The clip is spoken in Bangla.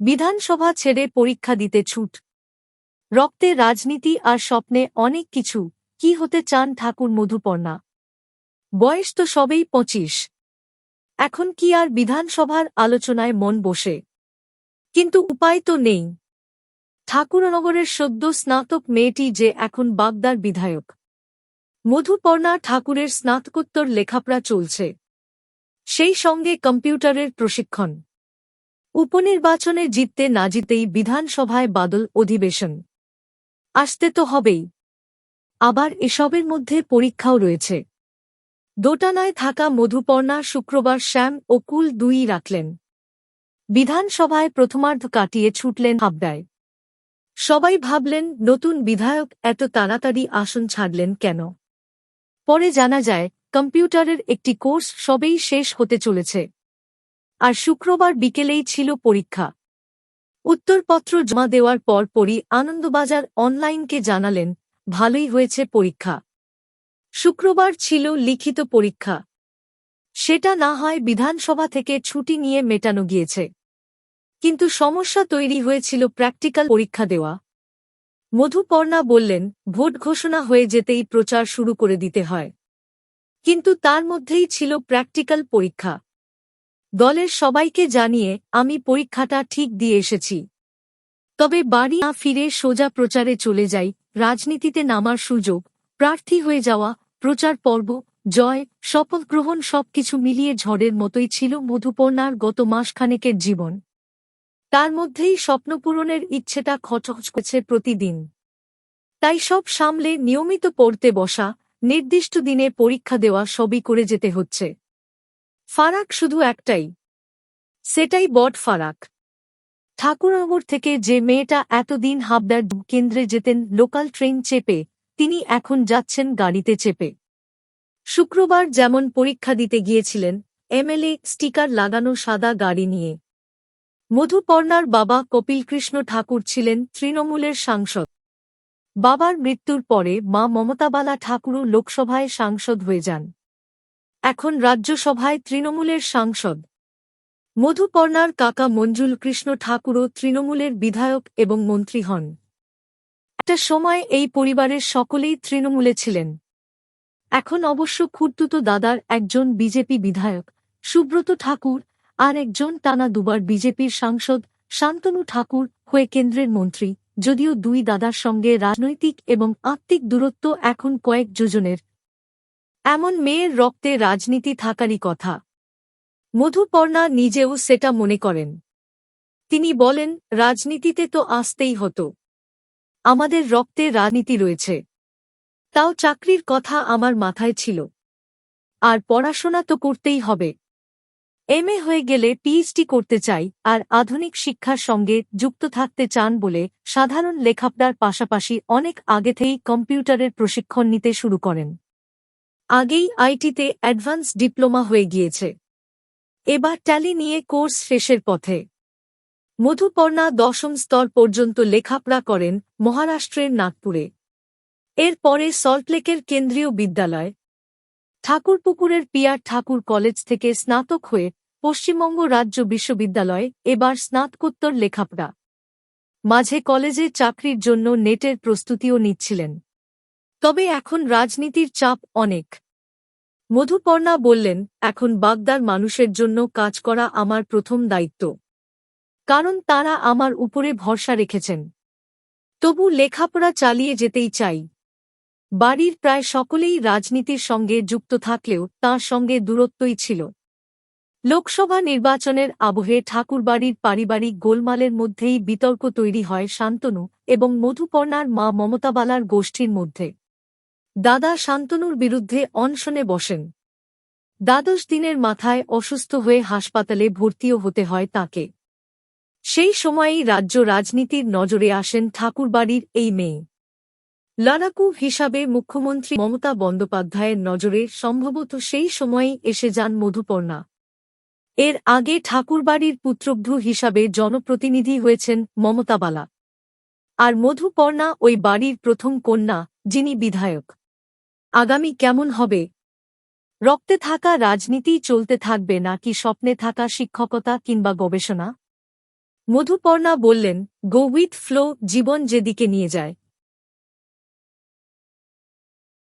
বিধানসভা ছেড়ে পরীক্ষা দিতে ছুট। রক্তে রাজনীতি আর স্বপ্নে অনেক কিছু, কি হতে চান ঠাকুর মধুপর্ণা? বয়স তো সবেই পঁচিশ। এখন কি আর বিধানসভার আলোচনায় মন বসে? কিন্তু উপায় তো নেই। ঠাকুরনগরের সদ্য স্নাতক মেয়েটি যে এখন বাগদার বিধায়ক। মধুপর্ণা ঠাকুরের স্নাতকোত্তর লেখাপড়া চলছে। সেই সঙ্গে কম্পিউটারের প্রশিক্ষণ। উপনির্বাচনে জিততে না জিতেই বিধানসভায় বাদল অধিবেশন। আসতে তো হবেই। আবার এসবের মধ্যে পরীক্ষাও রয়েছে। দোটানায় থাকা মধুপর্ণা শুক্রবার শ্যাম ও কুল দুই রাখলেন। বিধানসভায় প্রথমার্ধ কাটিয়ে ছুটলেন হাবড়ায়। সবাই ভাবলেন, নতুন বিধায়ক এত তাড়াতাড়ি আসন ছাড়লেন কেন? পরে জানা যায়, কম্পিউটারের একটি কোর্স সবেই শেষ হতে চলেছে। আর শুক্রবার বিকেলেই ছিল পরীক্ষা। উত্তরপত্র জমা দেওয়ার পর পরই আনন্দবাজার অনলাইনকে জানালেন, ভালোই হয়েছে পরীক্ষা। শুক্রবার ছিল লিখিত পরীক্ষা। সেটা না হয় বিধানসভা থেকে ছুটি নিয়ে মেটানো গিয়েছে। কিন্তু সমস্যা তৈরি হয়েছিল প্র্যাকটিক্যাল পরীক্ষা দেওয়া। মধুপর্ণা বললেন, ভোট ঘোষণা হয়ে যেতেই প্রচার শুরু করে দিতে হয়। কিন্তু তার মধ্যেই ছিল প্র্যাকটিক্যাল পরীক্ষা। দলের সবাইকে জানিয়ে আমি পরীক্ষাটা ঠিক দিয়ে এসেছি। তবে বাড়ি না ফিরে সোজা প্রচারে চলে যাই, রাজনীতিতে নামার সুযোগ, প্রার্থী হয়ে যাওয়া, প্রচার পর্ব, জয়, শপথ গ্রহণ সবকিছু মিলিয়ে ঝড়ের মতোই ছিল মধুপর্ণার গত মাসখানেকের জীবন। তার মধ্যেই স্বপ্নপূরণের ইচ্ছেটা খচখচ করছে প্রতিদিন। তাই সব সামলে নিয়মিত পড়তে বসা, নির্দিষ্ট দিনে পরীক্ষা দেওয়া সবই করে যেতে হচ্ছে। ফারাক শুধু একটাই। সেটাই বট ফারাক। ঠাকুরনগর থেকে যে মেয়েটা এতদিন হাবদার কেন্দ্রে যেতেন লোকাল ট্রেন চেপে, তিনি এখন যাচ্ছেন গাড়িতে চেপে। শুক্রবার যেমন পরীক্ষা দিতে গিয়েছিলেন, এমএলএ স্টিকার লাগানো সাদা গাড়ি নিয়ে। মধুপর্ণার বাবা কপিলকৃষ্ণ ঠাকুর ছিলেন তৃণমূলের সাংসদ। বাবার মৃত্যুর পরে মা মমতাবালা ঠাকুরও লোকসভায় সাংসদ হয়ে যান। এখন রাজ্যসভায় তৃণমূলের সাংসদ। মধুপর্ণার কাকা মঞ্জুল কৃষ্ণ ঠাকুরও তৃণমূলের বিধায়ক এবং মন্ত্রী হন। একটা সময় এই পরিবারের সকলেই তৃণমূলে ছিলেন। এখন অবশ্য খুর্তুতো দাদার একজন বিজেপি বিধায়ক, সুব্রত ঠাকুর, আর একজন টানা দুবার বিজেপির সাংসদ, শান্তনু ঠাকুর, হয়ে কেন্দ্রের মন্ত্রী, যদিও দুই দাদার সঙ্গে রাজনৈতিক এবং আত্মিক দূরত্ব এখন কয়েক যোজনের এমন মেয়ের রক্তে রাজনীতি থাকারই কথা। মধুপর্ণা নিজেও সেটা মনে করেন। তিনি বলেন, রাজনীতিতে তো আসতেই হতো। আমাদের রক্তে রাজনীতি রয়েছে। তাও চাকরির কথা আমার মাথায় ছিল। আর পড়াশোনা তো করতেই হবে। এম হয়ে গেলে পিএইচডি করতে চাই, আর আধুনিক শিক্ষার সঙ্গে যুক্ত থাকতে চান বলে সাধারণ লেখাপড়ার পাশাপাশি অনেক আগে থেকেই কম্পিউটারের প্রশিক্ষণ নিতে শুরু করেন। আগেই আইটিতে অ্যাডভান্স ডিপ্লোমা হয়ে গিয়েছে। এবার ট্যালি নিয়ে কোর্স শেষের পথে। মধুপর্ণা দশম স্তর পর্যন্ত লেখাপড়া করেন মহারাষ্ট্রের নাগপুরে। এর পরে সল্টলেকের কেন্দ্রীয় বিদ্যালয়। ঠাকুরপুকুরের পিয়ার ঠাকুর কলেজ থেকে স্নাতক হয়ে পশ্চিমবঙ্গ রাজ্য বিশ্ববিদ্যালয়ে এবার স্নাতকোত্তর লেখাপড়া। মাঝে কলেজে চাকরির জন্য নেটের প্রস্তুতিও নিচ্ছিলেন। তবে এখন রাজনীতির চাপ অনেক। মধুপর্ণা বললেন, এখন বাগদার মানুষের জন্য কাজ করা আমার প্রথম দায়িত্ব। কারণ তারা আমার উপরে ভরসা রেখেছেন। তবু লেখাপড়া চালিয়ে যেতেই চাই। বাড়ির প্রায় সকলেই রাজনীতির সঙ্গে যুক্ত থাকলেও তাঁর সঙ্গে দূরত্বই ছিল। লোকসভা নির্বাচনের আবহে ঠাকুরবাড়ির পারিবারিক গোলমালের মধ্যেই বিতর্ক তৈরি হয় শান্তনু এবং মধুপর্ণার মা মমতাবালার গোষ্ঠীর মধ্যে। দাদা শান্তনুর বিরুদ্ধে অনশনে বসেন। দ্বাদশ দিনের মাথায় অসুস্থ হয়ে হাসপাতালে ভর্তিও হতে হয় তাকে। সেই সময়েই রাজ্য রাজনীতির নজরে আসেন ঠাকুরবাড়ির এই মেয়ে। লড়াকু হিসাবে মুখ্যমন্ত্রী মমতা বন্দ্যোপাধ্যায়ের নজরে সম্ভবত সেই সময়েই এসে যান মধুপর্ণা। এর আগে ঠাকুরবাড়ির পুত্রভ্রু হিসাবে জনপ্রতিনিধি হয়েছেন মমতাবালা। আর মধুপর্ণা ওই বাড়ির প্রথম কন্যা, যিনি বিধায়ক। আগামী কেমন হবে? রক্তে থাকা রাজনীতি চলতে থাকবে নাকি স্বপ্নে থাকা শিক্ষকতা কিংবা গবেষণা? মধুপর্ণা বললেন গো উইথ ফ্লো জীবন যেদিকে নিয়ে যায়।